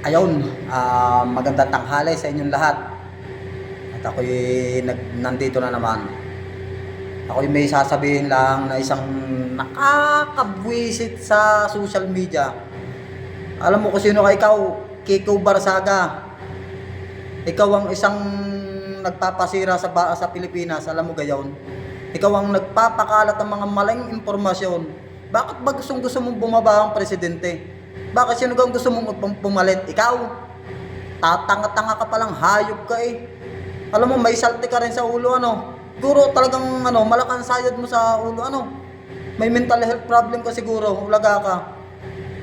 Ayun, ah, magandang tanghali sa inyong lahat. At ako'y nag, nandito na naman. Ako'y may sasabihin lang na isang nakakabwisit sa social media. Alam mo kung sino ka ikaw? Kiko Barsaga. Ikaw ang isang nagpapasira sa ba sa Pilipinas, alam mo gayon? Ikaw ang nagpapakalat ng mga maling impormasyon. Bakit ba gustong gusto mong bumaba ang presidente? Bakit sino kang gusto mong pum- pumalit? Ikaw? Tatanga-tanga ka palang hayop ka eh. Alam mo, may salty ka rin sa ulo, ano? Siguro talagang, ano, malakang sayad mo sa ulo, ano? May mental health problem ka siguro, ulaga ka.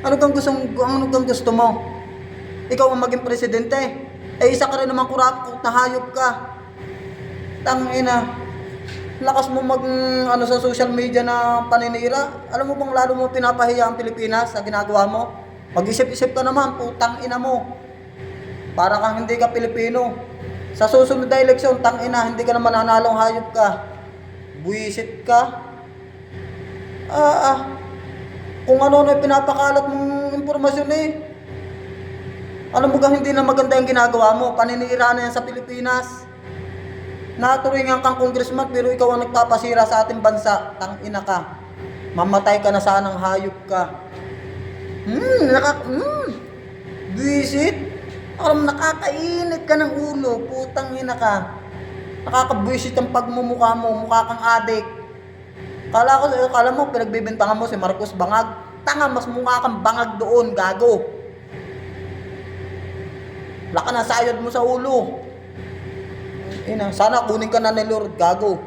Ano kang gusto, ano kang gusto mo? Ikaw ang maging presidente. Eh, isa ka rin naman kurap na hayop ka. Tangina. Lakas mo mag ano sa social media na paninira. Alam mo bang lalo mo pinapahiya ang Pilipinas sa ginagawa mo? Mag-isip-isip ka naman, putang ina mo. Para kang hindi ka Pilipino. Sa susunod na eleksyon, tang ina, hindi ka naman nanalong hayop ka. Buisit ka. Ah, ah. Kung ano-ano pinapakalat mong impormasyon eh. Alam mo ba hindi na maganda yung ginagawa mo? Paninira na yan sa Pilipinas. Naturingan kang congressman pero ikaw ang nagpapasira sa ating bansa. Tang ina ka. Mamatay ka na sanang hayop ka. Hmm, naka... Hmm. Visit? Alam, nakakainit ka ng ulo. Putang ina ka. Nakakabwisit ang pagmumukha mo. Mukha kang adik. Kala ko, kala mo, pinagbibintangan mo si Marcos Bangag. Tanga, mas mukha kang bangag doon, gago. Laka na sayad mo sa ulo. Ina, sana kunin ka na ni Lord, gago.